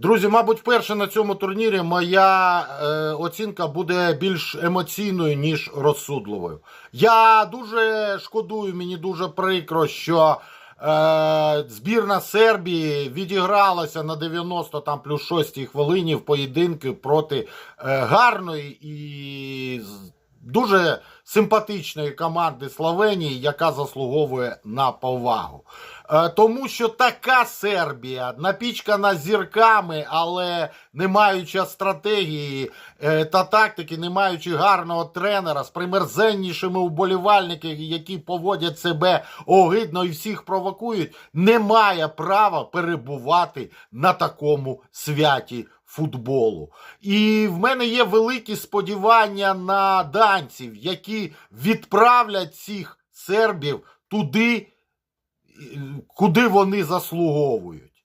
Друзі, мабуть, вперше на цьому турнірі моя е, оцінка буде більш емоційною, ніж розсудливою. Я дуже шкодую, мені дуже прикро, що е, збірна Сербії відігралася на 90 там плюс 6 хвилині в поєдинку проти е, гарної і дуже симпатичної команди Словенії, яка заслуговує на повагу. Е, Тому що така Сербія, напічкана зірками, але не маючи стратегії е, та тактики, не маючи гарного тренера з примерзеннішими вболівальниками, які поводять себе огидно і всіх провокують, не має права перебувати на такому святі футболу. І в мене є великі сподівання на данців, які відправлять цих сербів туди, куди вони заслуговують.